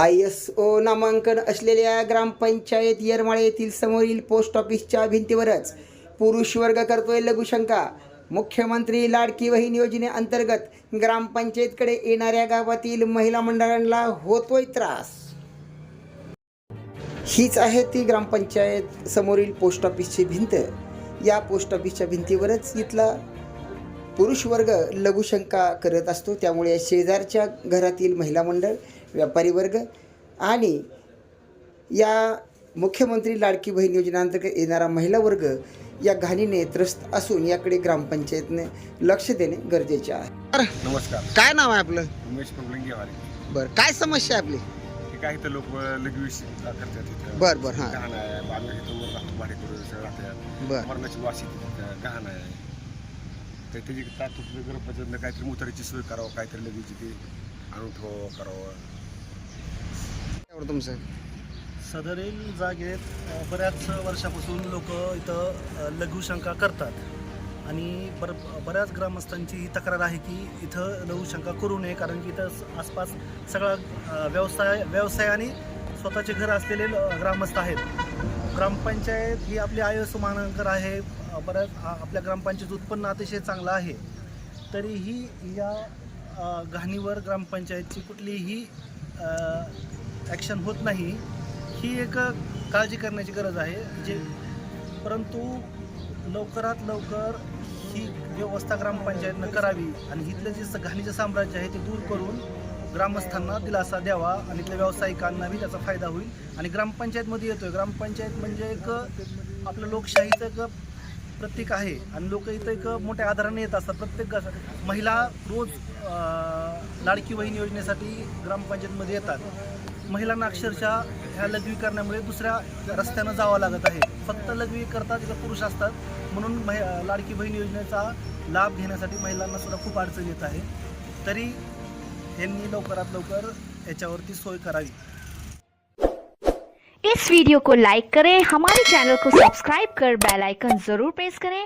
I S O नामांकन असलेल्या ग्रामपंचायत येरमाळे येथील समोरील पोस्ट ऑफिसच्या भिंतीवरच पुरुष वर्ग करतोय लघुशंका मुख्यमंत्री लाडकी बहीण योजनेअंतर्गत ग्रामपंचायतकडे येणाऱ्या गावातील महिला मंडळांना होतोय त्रास. हीच आहे ती ग्रामपंचायत समोरील पोस्ट ऑफिसची भिंत. या पोस्ट ऑफिसच्या भिंतीवरच इथला पुरुष वर्ग लघुशंका करत असतो. त्यामुळे शेजारच्या घरातील महिला मंडळ व्यापारी वर्ग आणि या मुख्यमंत्री लाडकी बहीण योजनेअंतर्गत येणारा महिला वर्ग या घाणीने त्रस्त असून याकडे ग्रामपंचायतने लक्ष देणे गरजेचे आहे. नमस्कार. काय नाव आहे आपलं? उमेश प्रॉब्लेम घेवाले बरं काय समस्या आहे आपली? काय इथं लोक लगवीस करतात इथं. बरं बरं हां. गहाण आहे आम्ही इथं वर राहतो भाडे करून सगळं राहतात बरं. मरणाची वाशी तिथं गहाण आहे. तर त्याची तात्पुरती गणपतीनं काहीतरी मुतारीची सोय करावं काहीतरी लगेच ते आणून ठेवावं करावं. तुमचं? सदरील जागेत अ, बऱ्याच वर्षापासून लोक इथं अ, लघुशंका करतात. आणि बर बऱ्याच ग्रामस्थांची ही तक्रार आहे की इथं लघुशंका करू नये कारण की इथं स- आसपास सगळा अ, व्यवसाय व्यवसाय आणि स्वतःचे घर असलेले ल- ग्रामस्थ आहेत. ग्रामपंचायत ही आपली आयस मानांकर आहे. अ, बऱ्याच आ- आपल्या ग्रामपंचायत उत्पन्न अतिशय चांगलं आहे. तरीही या अ, घाणीवर ग्रामपंचायतची कुठलीही ॲक्शन होत नाही ही एक काळजी करण्याची गरज आहे जे परंतु लवकरात लवकर ही व्यवस्था ग्रामपंचायतनं करावी आणि इथलं जे स- घाणीचं साम्राज्य आहे ते दूर करून ग्रामस्थांना दिलासा द्यावा आणि इथल्या व्यावसायिकांनाही त्याचा फायदा होईल. आणि ग्रामपंचायतमध्ये येतोय. ग्रामपंचायत म्हणजे एक आपलं लोकशाहीचं एक प्रतीक आहे. आणि लोक इथं एक मोठ्या आधाराने येत असतात. प्रत्येक महिला रोज लाडकी बहीण योजनेसाठी ग्रामपंचायतमध्ये येतात. महिलांना अक्षरशः ह्या लघवी करण्यामुळे दुसऱ्या रस्त्यानं जावं लागत आहे. फक्त लघवी करतात तिथं पुरुष असतात. म्हणून महि लाडकी बहीण योजनेचा लाभ घेण्यासाठी महिलांना सुद्धा खूप अडचण येत आहे. तरी यांनी लवकरात लवकर याच्यावरती सोय करावी. इस वीडियो को लाइक करें हमारे चैनल को सब्सक्राइब कर बेल आइकन जरूर प्रेस करें।